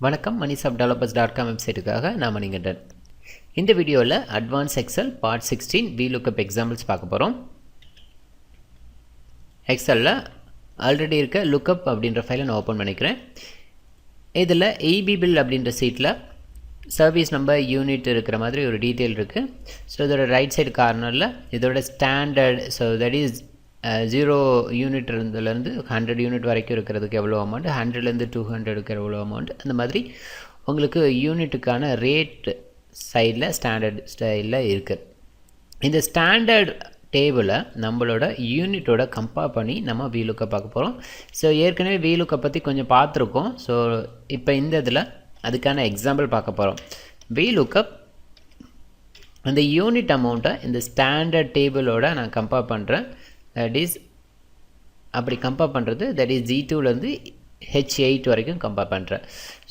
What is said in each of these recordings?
வணக்கம் மணிசாப் developers dot com வெப்சைட்டுக்காக நான் மணிகண்டன் இந்த வீடியோவில் advance Excel part sixteen V lookup examples பார்க்க போகிறோம் எக்ஸலில் ஆல்ரெடி இருக்க லுக்கப் அப்படின்ற ஃபைலை நான் ஓப்பன் பண்ணிக்கிறேன். இதில் இபி பில் அப்படின்ற சீட்டில் சர்வீஸ் நம்பர் யூனிட் இருக்கிற மாதிரி ஒரு டீட்டெயில் இருக்குது ஸோ இதோட ரைட் சைடு கார்னரில் இதோட standard so that is zero unit இருந்ததுலேருந்து hundred unit வரைக்கும் இருக்கிறதுக்கு எவ்வளோ அமௌண்ட் ஹண்ட்ரட்லேருந்து டூ ஹண்ட்ரடுக்கு எவ்வளோ அமௌண்ட் அந்த மாதிரி உங்களுக்கு யூனிட்டுக்கான ரேட் சைடில் ஸ்டாண்டர்ட் ஸ்டைலில் இருக்குது இந்த ஸ்டாண்டர்ட் டேபிளை நம்மளோட யூனிட்டோட கம்பேர் பண்ணி நம்ம வீலுக்கை பார்க்க போகிறோம் ஸோ ஏற்கனவே வீலுக்கை பற்றி கொஞ்சம் பார்த்துருக்கோம். ஸோ இப்போ இந்த இதில் அதுக்கான எக்ஸாம்பிள் பார்க்க போகிறோம் வீலுக்கப் அந்த யூனிட் அமௌண்ட்டை இந்த ஸ்டாண்டர்ட் டேபிளோட நான் கம்பேர் பண்ணுறேன் தட் இஸ் அப்படி கம்பேர் பண்ணுறது தட் இஸ் ஜி டூலேருந்து ஹெச் எயிட் வரைக்கும் கம்பேர் பண்ணுறேன்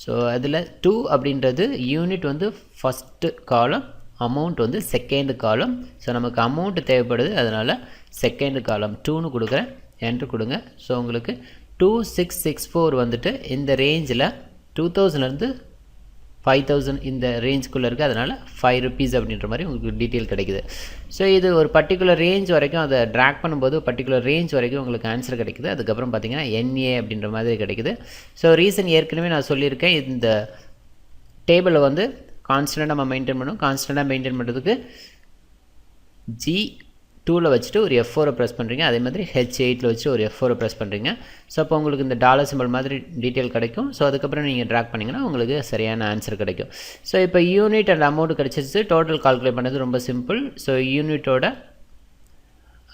ஸோ அதில் டூ அப்படின்றது யூனிட் வந்து ஃபஸ்ட்டு காலம் அமௌண்ட் வந்து செகண்ட் காலம் ஸோ நமக்கு அமௌண்ட் தேவைப்படுது அதனால் செகண்ட் காலம் டூன்னு கொடுக்குறேன். என்ட்ரு கொடுங்க. ஸோ உங்களுக்கு டூ சிக்ஸ் சிக்ஸ் ஃபோர் வந்துட்டு இந்த ரேஞ்சில் டூ தௌசண்ட்லேருந்து ஃபைவ் தௌசண்ட் இந்த ரேஞ்சுக்குள்ளே இருக்குது அதனால் ஃபைவ் ருபீஸ் அப்படின்ற மாதிரி உங்களுக்கு டீட்டெயில் கிடைக்குது. ஸோ இது ஒரு பர்டிகுலர் ரேஞ்ச் வரைக்கும் அதை ட்ராக் பண்ணும்போது பர்டிகுலர் ரேஞ்ச் வரைக்கும் உங்களுக்கு ஆன்சர் கிடைக்குது. அதுக்கப்புறம் பார்த்தீங்கன்னா என்ஏ அப்படின்ற மாதிரி கிடைக்குது. ஸோ ரீசன் ஏற்கனவே நான் சொல்லியிருக்கேன். இந்த டேபிளை வந்து கான்ஸ்டண்ட்டாக நம்ம மெயின்டைன் பண்ணணும். கான்ஸ்டண்ட்டாக மெயின்டைன் பண்ணுறதுக்கு ஜி டூவில் வச்சுட்டு ஒரு எஃப் ஃபோரை ப்ரெஸ் பண்ணுறீங்க அதே மாதிரி ஹெச் எயிட்டில் வச்சு ஒரு எஃப் ஃபோரை ப்ரெஸ் பண்ணுறீங்க ஸோ அப்போ உங்களுக்கு இந்த டாலர் சிம்பிள் மாதிரி டீட்டெயில் கிடைக்கும். ஸோ அதுக்கப்புறம் நீங்கள் ட்ராக் பண்ணிங்கன்னா உங்களுக்கு சரியான ஆன்சர் கிடைக்கும். ஸோ இப்போ யூனிட் அண்ட் அமௌண்ட் கிடச்சிச்சு டோட்டல் கால்குலேட் பண்ணது ரொம்ப சிம்பிள் ஸோ யூனிட்டோட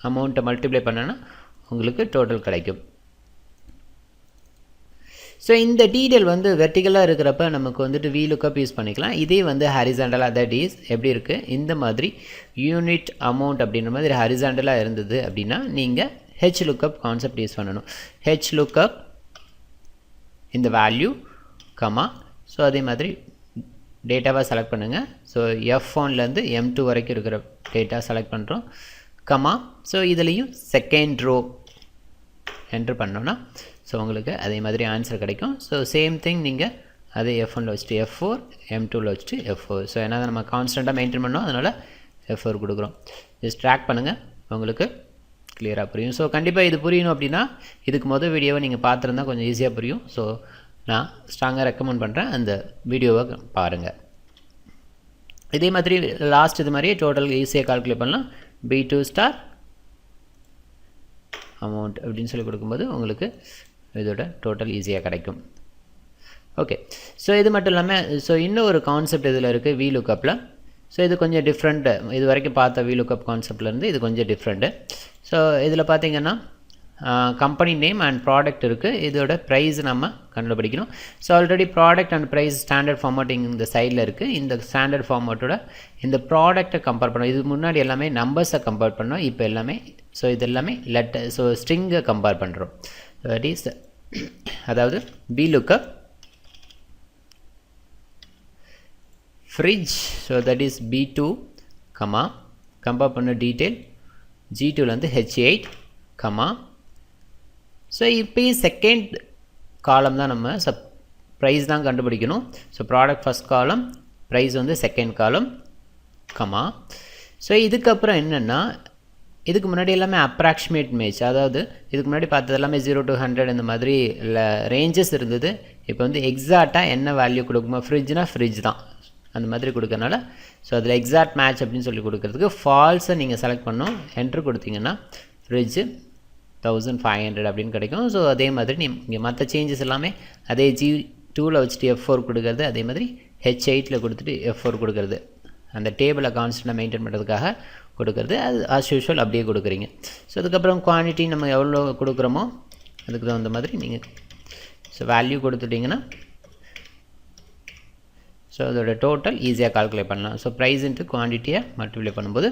அமௌண்ட்டை மல்டிப்ளை பண்ணனா உங்களுக்கு டோட்டல் கிடைக்கும். ஸோ இந்த டீடெயில் வந்து வெர்டிகலாக இருக்கிறப்ப நமக்கு வந்துட்டு வி லுக்கப் யூஸ் பண்ணிக்கலாம். இதே வந்து ஹரிசாண்டலாக தட் இஸ் எப்படி இருக்குது இந்த மாதிரி யூனிட் அமௌண்ட் அப்படின்ற மாதிரி ஹரிசாண்டலாக இருந்தது அப்படின்னா நீங்கள் ஹெச் லுக்கப் கான்செப்ட் யூஸ் பண்ணணும். ஹெச் லுக்கப் இந்த வேல்யூ கமா ஸோ அதே மாதிரி டேட்டாவாக செலக்ட் பண்ணுங்கள் ஸோ எஃப் ஒன்லேருந்து எம் டூ வரைக்கும் இருக்கிற டேட்டா செலக்ட் பண்ணுறோம் கமா ஸோ இதுலேயும் செகண்ட் ரோ என்ட்ரு பண்ணோன்னா ஸோ உங்களுக்கு அதே மாதிரி ஆன்சர் கிடைக்கும். ஸோ சேம் திங் நீங்கள் அதே எஃப் ஒனில் வச்சுட்டு எஃப் ஃபோர் எம் டூவில் வச்சுட்டு எஃப் ஃபோர் ஸோ ஏன்னா நம்ம கான்ஸ்டண்ட்டாக மெயின்டைன் பண்ணோம் அதனால் எஃப் ஃபோர் கொடுக்குறோம். ஜஸ்ட் ட்ராக் பண்ணுங்கள் உங்களுக்கு கிளியராக புரியும். ஸோ கண்டிப்பாக இது புரியணும் அப்படின்னா இதுக்கு மொதல் வீடியோவை நீங்கள் பார்த்துருந்தா கொஞ்சம் ஈஸியாக புரியும். ஸோ நான் ஸ்ட்ராங்காக ரெக்கமெண்ட் பண்ணுறேன் அந்த வீடியோவை பாருங்கள் இதே மாதிரி லாஸ்ட் இது மாதிரியே டோட்டல் ஈஸியாக கால்குலேட் பண்ணலாம். பி டூ ஸ்டார் அமௌண்ட் அப்படின்னு சொல்லி கொடுக்கும்போது உங்களுக்கு இதோட டோட்டல் ஈஸியாக கிடைக்கும். ஓகே ஸோ இது மட்டும் இல்லாமல் ஸோ இன்னும் ஒரு கான்செப்ட் இதில் இருக்குது வி லுக்கப்பில் ஸோ இது கொஞ்சம் டிஃப்ரெண்ட்டு இது வரைக்கும் பார்த்த வி லுக்கப் கான்செப்ட்லேருந்து இது கொஞ்சம் டிஃப்ரெண்ட்டு ஸோ இதில் பார்த்தீங்கன்னா கம்பெனி நேம் அண்ட் ப்ராடக்ட் இருக்குது இதோட ப்ரைஸ் நம்ம கண்டுபிடிக்கணும். So already product and price standard formatting இந்த சைடில் இருக்குது இந்த ஸ்டாண்டர்ட் ஃபார்மேட்டோட இந்த ப்ராடக்ட்டை கம்பேர் பண்ணோம் இது முன்னாடி எல்லாமே நம்பர்ஸை கம்பேர் பண்ணோம். இப்போ எல்லாமே ஸோ இது எல்லாமே லெட்டர் ஸோ ஸ்ட்ரிங்கை கம்பேர் பண்ணுறோம் தட் இஸ் அதாவது B lookup fridge so that is B two comma compare பண்ண டீட்டெயில் ஜி டூலேருந்து ஹெச் எயிட் கமா ஸோ இப்போ செகண்ட் காலம் தான் நம்ம சப் ப்ரைஸ் தான் கண்டுபிடிக்கணும். So product first column price வந்து செகண்ட் காலம் கமா ஸோ இதுக்கப்புறம் என்னென்னா இதுக்கு முன்னாடி எல்லாமே அப்ராக்சிமேட் மேட்ச் அதாவது இதுக்கு முன்னாடி பார்த்தது எல்லாமே ஜீரோ டு ஹண்ட்ரட் இந்த மாதிரி இல்லை ரேஞ்சஸ் இருந்தது. இப்போ வந்து எக்ஸாக்டாக என்ன வேல்யூ கொடுக்குமோ ஃப்ரிட்ஜ்னால் ஃப்ரிட்ஜ் தான். அந்த மாதிரி கொடுக்கறனால ஸோ அதில் எக்ஸாக்ட் மேட்ச் அப்படின்னு சொல்லி கொடுக்குறதுக்கு ஃபால்ஸை நீங்கள் செலக்ட் பண்ணோம் என்ட்ரு கொடுத்தீங்கன்னா ஃப்ரிட்ஜு தௌசண்ட் ஃபைவ் ஹண்ட்ரட் அப்படின்னு கிடைக்கும். ஸோ அதே மாதிரி நீ இங்கே மற்ற சேஞ்சஸ் எல்லாமே அதே ஜி டூவில் வச்சுட்டு எஃப் ஃபோர் கொடுக்குறது அதே மாதிரி ஹெச் எயிட்டில் கொடுத்துட்டு எஃப் ஃபோர் கொடுக்குறது. அந்த டேபிளை கான்ஸ்டண்ட்டாக மெயின்டைன் பண்ணுறதுக்காக கொடுக்குறது. அது ஆஸ் யூஷுவல் அப்படியே கொடுக்குறீங்க. ஸோ அதுக்கப்புறம் குவான்டிட்டி நம்ம எவ்வளோ கொடுக்குறோமோ அதுக்கு தகுந்த மாதிரி நீங்கள் ஸோ வேல்யூ கொடுத்துட்டிங்கன்னா ஸோ அதோட டோட்டல் ஈஸியாக கால்குலேட் பண்ணலாம். ஸோ ப்ரைஸ் இன்ட்டு குவான்டிட்டியை மல்டிப்ளை பண்ணும்போது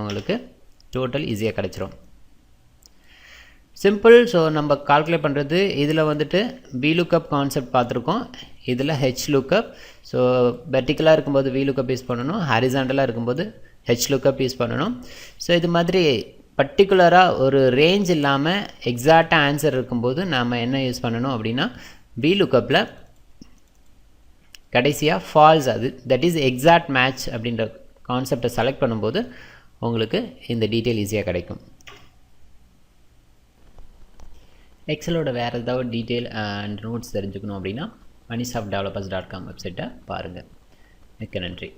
உங்களுக்கு டோட்டல் ஈஸியாக கிடச்சிரும். சிம்பிள் ஸோ நம்ம கால்குலேட் பண்ணுறது இதில் வந்துட்டு வி லுக்கப் கான்செப்ட் பார்த்துருக்கோம். இதில் ஹெச் லுக்கப் ஸோ வெர்டிக்கலாக இருக்கும்போது வி லுக்கப் யூஸ் பண்ணணும் ஹாரிசாண்டலாக இருக்கும்போது ஹெச் லுக்கப் யூஸ் பண்ணணும். ஸோ இது மாதிரி பர்டிகுலராக ஒரு ரேஞ்ச் இல்லாமல் எக்ஸாக்டாக ஆன்சர் இருக்கும்போது நாம் என்ன யூஸ் பண்ணணும் அப்படின்னா பி லுக்கப்பில் கடைசியாக ஃபால்ஸ் அது. தட் இஸ் எக்ஸாக்ட் மேட்ச் அப்படின்ற கான்செப்டை செலக்ட் பண்ணும்போது உங்களுக்கு இந்த டீட்டெயில் ஈஸியாக கிடைக்கும். எக்ஸலோட வேறு ஏதாவது டீட்டெயில் அண்ட் நோட்ஸ் தெரிஞ்சுக்கணும் அப்படின்னா மணிசாஃப்ட் டெவலப்பர்ஸ் டாட் காம் வெப்சைட்டை பாருங்கள் மிக்க நன்றி.